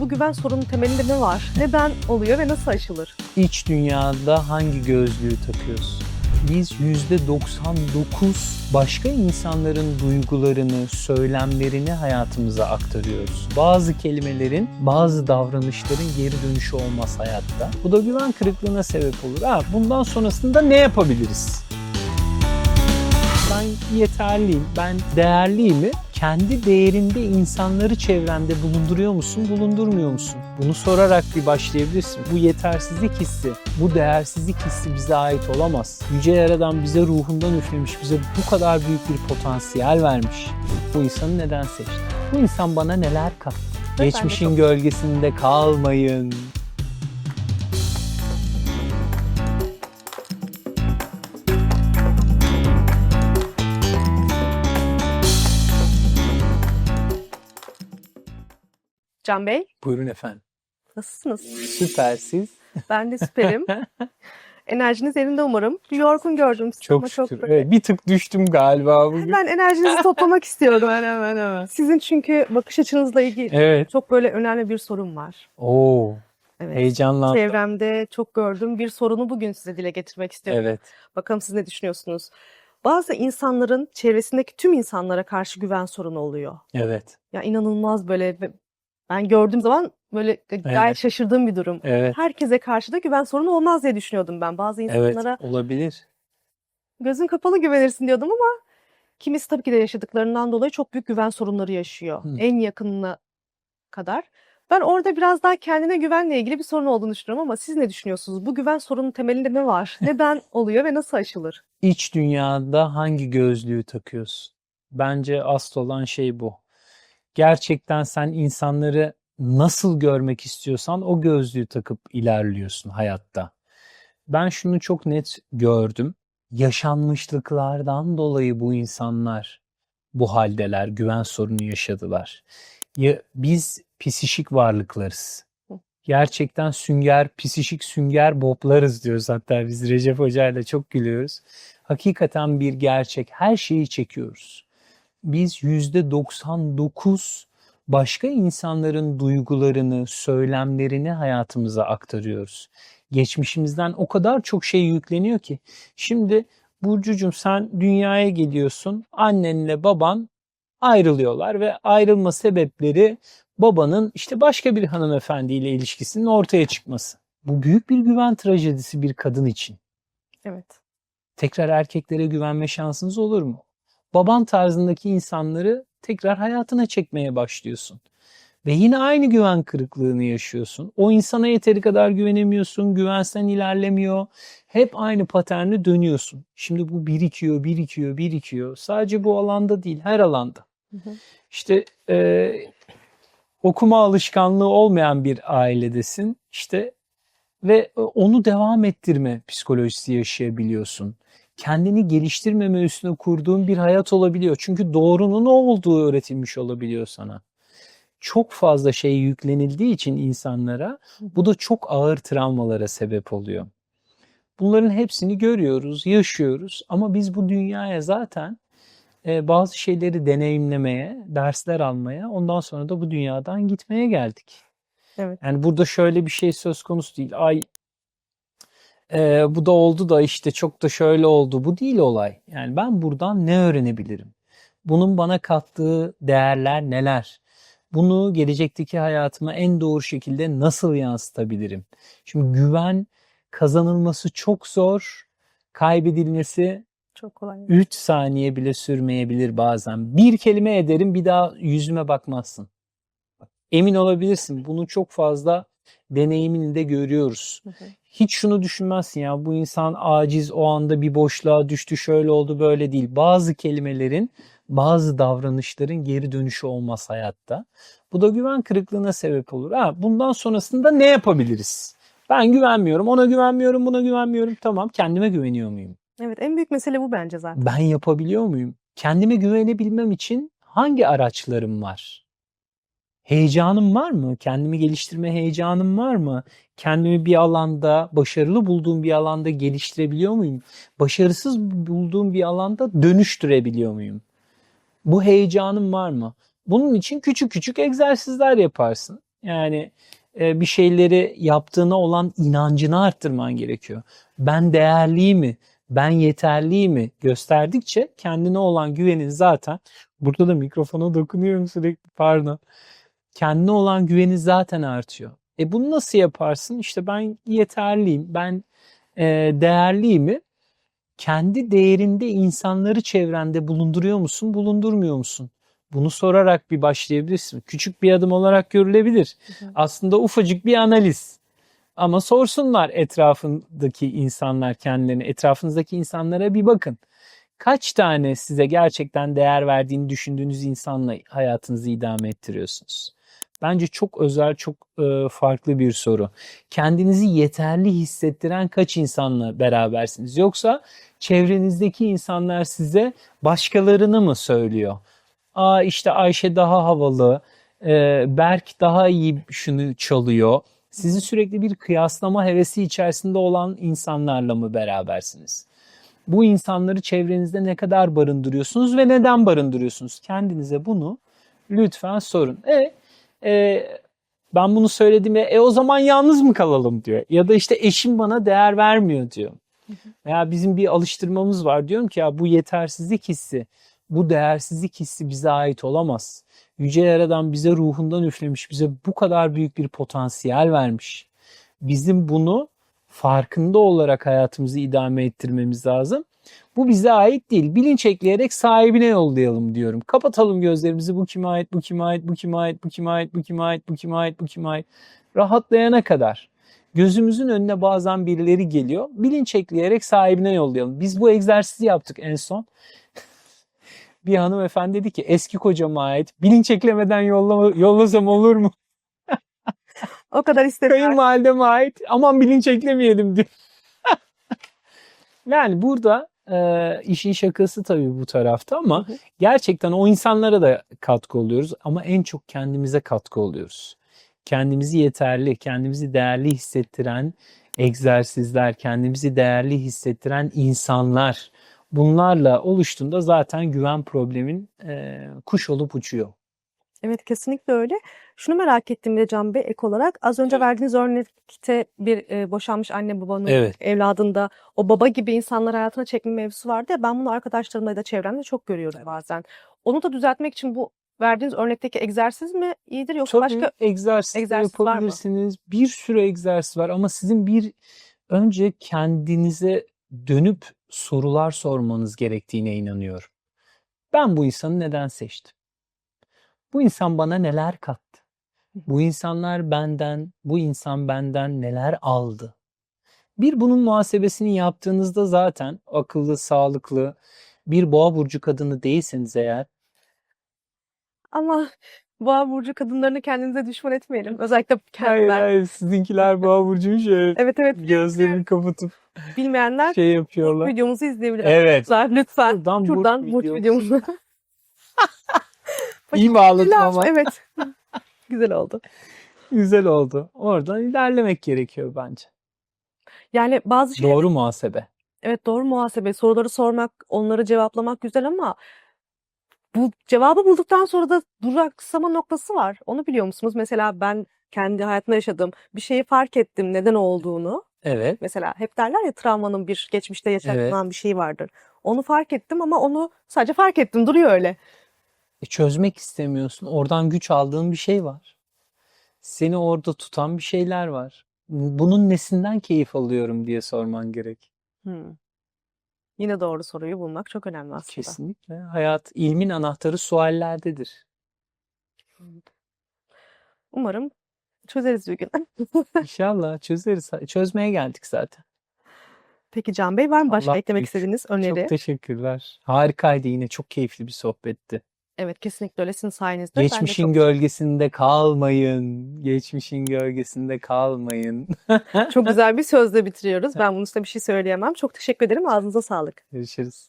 Bu güven sorunun temelinde ne var? Neden oluyor ve nasıl aşılır? İç dünyada hangi gözlüğü takıyoruz? Biz %99 başka insanların duygularını, söylemlerini hayatımıza aktarıyoruz. Bazı kelimelerin, bazı davranışların geri dönüşü olmaz hayatta. Bu da güven kırıklığına sebep olur. Ha, bundan sonrasında ne yapabiliriz? Ben yeterliyim, ben değerliyim kendi değerinde insanları çevrende bulunduruyor musun, bulundurmuyor musun? Bunu sorarak bir başlayabilirsin. Bu yetersizlik hissi, bu değersizlik hissi bize ait olamaz. Yüce Yaradan bize ruhundan üflemiş, bize bu kadar büyük bir potansiyel vermiş. Bu insanı neden seçti? Bu insan bana neler kattı? Geçmişin gölgesinde kalmayın. Can Bey, Buyurun efendim. nasılsınız? Süpersiz. Ben de süperim. Enerjiniz yerinde umarım. Yorgun gördüm sizi ama Çok şükür. böyle- Evet, bir tık düştüm galiba bugün. Ben enerjinizi toplamak istiyorum. Hemen hemen hemen. Sizin çünkü bakış açınızla ilgili Evet. çok böyle önemli bir sorun var. Oo, Evet. heyecanlandım. Çevremde çok gördüğüm bir sorunu bugün size dile getirmek istiyorum. Evet. Bakalım siz ne düşünüyorsunuz? Bazı insanların çevresindeki tüm insanlara karşı güven sorunu oluyor. Evet. Ya inanılmaz böyle ben gördüğüm zaman böyle gayet Evet. şaşırdığım bir durum. Evet. Herkese karşı da güven sorunu olmaz diye düşünüyordum ben. Bazı Evet. insanlara Olabilir. gözün kapalı güvenirsin diyordum ama kimisi tabii ki de yaşadıklarından dolayı çok büyük güven sorunları yaşıyor. Hı. En yakınına kadar. Ben orada biraz daha kendine güvenle ilgili bir sorun olduğunu düşünüyorum ama siz ne düşünüyorsunuz? Bu güven sorunun temelinde ne var? Neden oluyor ve nasıl aşılır? İç dünyada hangi gözlüğü takıyorsun? Bence asıl olan şey bu. Gerçekten sen insanları nasıl görmek istiyorsan o gözlüğü takıp ilerliyorsun hayatta. Ben şunu çok net gördüm. Yaşanmışlıklardan dolayı bu insanlar bu haldeler, güven sorunu yaşadılar. Ya, biz psişik varlıklarız. Gerçekten sünger, psişik sünger boblarız diyoruz hatta biz Recep Hoca ile çok gülüyoruz. Hakikaten bir gerçek. Her şeyi çekiyoruz. Biz %99 başka insanların duygularını, söylemlerini hayatımıza aktarıyoruz. Geçmişimizden o kadar çok şey yükleniyor ki. Şimdi Burcucuğum sen dünyaya geliyorsun. Annenle baban ayrılıyorlar ve ayrılma sebepleri babanın işte başka bir hanımefendiyle ilişkisinin ortaya çıkması. Bu büyük bir güven trajedisi bir kadın için. Evet. Tekrar erkeklere güvenme şansınız olur mu? Baban tarzındaki insanları tekrar hayatına çekmeye başlıyorsun. Ve yine aynı güven kırıklığını yaşıyorsun. O insana yeteri kadar güvenemiyorsun, güvensen ilerlemiyor. Hep aynı paternle dönüyorsun. Şimdi bu birikiyor, birikiyor, birikiyor. Sadece bu alanda değil, her alanda. Hı hı. İşte e, okuma alışkanlığı olmayan bir ailedesin. İşte ve onu devam ettirme psikolojisi yaşayabiliyorsun. Kendini geliştirmeme üstüne kurduğun bir hayat olabiliyor. Çünkü doğrunun o olduğu öğretilmiş olabiliyor sana. Çok fazla şey yüklenildiği için insanlara bu da çok ağır travmalara sebep oluyor. Bunların hepsini görüyoruz, yaşıyoruz ama biz bu dünyaya zaten e, bazı şeyleri deneyimlemeye, dersler almaya, ondan sonra da bu dünyadan gitmeye geldik. Evet. Yani burada şöyle bir şey söz konusu değil. Ay e, bu da oldu da işte çok da şöyle oldu. Bu değil olay. Yani ben buradan ne öğrenebilirim? Bunun bana kattığı değerler neler? Bunu gelecekteki hayatıma en doğru şekilde nasıl yansıtabilirim? Şimdi güven kazanılması çok zor, kaybedilmesi Çok kolay. 3 saniye bile sürmeyebilir bazen. Bir kelime ederim bir daha yüzüme bakmazsın. Emin olabilirsin. Bunu çok fazla deneyimini de görüyoruz. Hı hı. Hiç şunu düşünmezsin ya bu insan aciz o anda bir boşluğa düştü şöyle oldu böyle değil. Bazı kelimelerin bazı davranışların geri dönüşü olmaz hayatta. Bu da güven kırıklığına sebep olur. Ha, bundan sonrasında ne yapabiliriz? Ben güvenmiyorum, ona güvenmiyorum, buna güvenmiyorum. Tamam, kendime güveniyor muyum? Evet, en büyük mesele bu bence zaten. Ben yapabiliyor muyum? Kendime güvenebilmem için hangi araçlarım var? Heyecanım var mı? Kendimi geliştirme heyecanım var mı? Kendimi bir alanda, başarılı bulduğum bir alanda geliştirebiliyor muyum? Başarısız bulduğum bir alanda dönüştürebiliyor muyum? Bu heyecanım var mı? Bunun için küçük küçük egzersizler yaparsın. Yani e, bir şeyleri yaptığına olan inancını arttırman gerekiyor. Ben değerliyim mi? Ben yeterliyim mi? Gösterdikçe kendine olan güvenin zaten burada da mikrofona dokunuyorum sürekli pardon. Kendine olan güvenin zaten artıyor. E bunu nasıl yaparsın? İşte ben yeterliyim, ben e, değerliyim mi? Kendi değerinde insanları çevrende bulunduruyor musun, bulundurmuyor musun? Bunu sorarak bir başlayabilirsin. Küçük bir adım olarak görülebilir. Hı hı. Aslında ufacık bir analiz. Ama sorsunlar etrafındaki insanlar kendilerine, etrafınızdaki insanlara bir bakın. Kaç tane size gerçekten değer verdiğini düşündüğünüz insanla hayatınızı idame ettiriyorsunuz? Bence çok özel, çok e, farklı bir soru. Kendinizi yeterli hissettiren kaç insanla berabersiniz? Yoksa çevrenizdeki insanlar size başkalarını mı söylüyor? Aa işte Ayşe daha havalı, e, Berk daha iyi şunu çalıyor. Sizi sürekli bir kıyaslama hevesi içerisinde olan insanlarla mı berabersiniz? Bu insanları çevrenizde ne kadar barındırıyorsunuz ve neden barındırıyorsunuz? Kendinize bunu lütfen sorun. E, e, ben bunu söyledim ya, e o zaman yalnız mı kalalım diyor. Ya da işte eşim bana değer vermiyor diyor. Veya bizim bir alıştırmamız var diyorum ki ya bu yetersizlik hissi, bu değersizlik hissi bize ait olamaz. Yüce Yaradan bize ruhundan üflemiş, bize bu kadar büyük bir potansiyel vermiş. Bizim bunu farkında olarak hayatımızı idame ettirmemiz lazım. Bu bize ait değil. Bilinç ekleyerek sahibine yollayalım diyorum. Kapatalım gözlerimizi. Bu kime ait, bu kime ait, bu kime ait, bu kime ait, bu kime ait, bu kime ait, bu kime ait. Rahatlayana kadar. Gözümüzün önüne bazen birileri geliyor. Bilinç ekleyerek sahibine yollayalım. Biz bu egzersizi yaptık en son. bir hanımefendi dedi ki eski kocama ait bilinç eklemeden yollama, yollasam olur mu? O kadar istemiyorum. Kayınvalideme ait aman bilinç eklemeyelim diyor. Yani burada e, işin şakası tabii bu tarafta ama Hı hı. gerçekten o insanlara da katkı oluyoruz ama en çok kendimize katkı oluyoruz. Kendimizi yeterli, kendimizi değerli hissettiren egzersizler, kendimizi değerli hissettiren insanlar bunlarla oluştuğunda zaten güven problemin e, kuş olup uçuyor. Evet kesinlikle öyle. Şunu merak ettim de Can Bey ek olarak. Az önce verdiğiniz örnekte bir e, boşanmış anne babanın Evet. evladında o baba gibi insanlar hayatına çekme mevzusu vardı ya ben bunu arkadaşlarımda da çevremde çok görüyorum bazen. Onu da düzeltmek için bu verdiğiniz örnekteki egzersiz mi iyidir yoksa Tabii başka egzersiz egzersiz var mı? yapabilirsiniz. Bir sürü egzersiz var ama sizin bir önce kendinize dönüp sorular sormanız gerektiğine inanıyorum. Ben bu insanı neden seçtim? Bu insan bana neler kattı? Bu insanlar benden, bu insan benden neler aldı? Bir bunun muhasebesini yaptığınızda zaten akıllı, sağlıklı bir boğa burcu kadını değilseniz eğer ama boğa burcu kadınlarını kendinize düşman etmeyelim. Özellikle Hayır kendiler. hayır sizinkiler boğa burcuymuş şöyle Evet evet gözlerini kapatıp bilmeyenler şey yapıyorlar. videomuzu izleyebilir. Evet. Lütfen Şuradan burç şuradan burç videomuzu. İyi bağladım Güzel, ama Evet. Güzel oldu. güzel oldu. Oradan ilerlemek gerekiyor bence. Yani bazı şey Doğru muhasebe. evet doğru muhasebe soruları sormak, onları cevaplamak güzel ama bu cevabı bulduktan sonra da duraksama noktası var. Onu biliyor musunuz? Mesela ben kendi hayatımda yaşadığım bir şeyi fark ettim neden olduğunu. Evet. Mesela hep derler ya travmanın bir geçmişte Evet. yaşanan bir şey vardır. Onu fark ettim ama onu sadece fark ettim duruyor öyle. E, çözmek istemiyorsun. Oradan güç aldığın bir şey var. Seni orada tutan bir şeyler var. Bunun nesinden keyif alıyorum diye sorman gerek. Hmm. Yine doğru soruyu bulmak çok önemli aslında. Kesinlikle. Hayat ilmin anahtarı suallerdedir. Umarım çözeriz bir gün. İnşallah çözeriz. Çözmeye geldik zaten. Peki Can Bey var mı başka Allah eklemek istediğiniz Çok öneri? teşekkürler. Harikaydı yine. Çok keyifli bir sohbetti. Evet kesinlikle öyle sizin sayenizde. Ben de Geçmişin çok, gölgesinde kalmayın. Geçmişin gölgesinde kalmayın. çok güzel bir sözle bitiriyoruz. Ben bunun üstüne bir şey söyleyemem. Çok teşekkür ederim. Ağzınıza sağlık. Görüşürüz.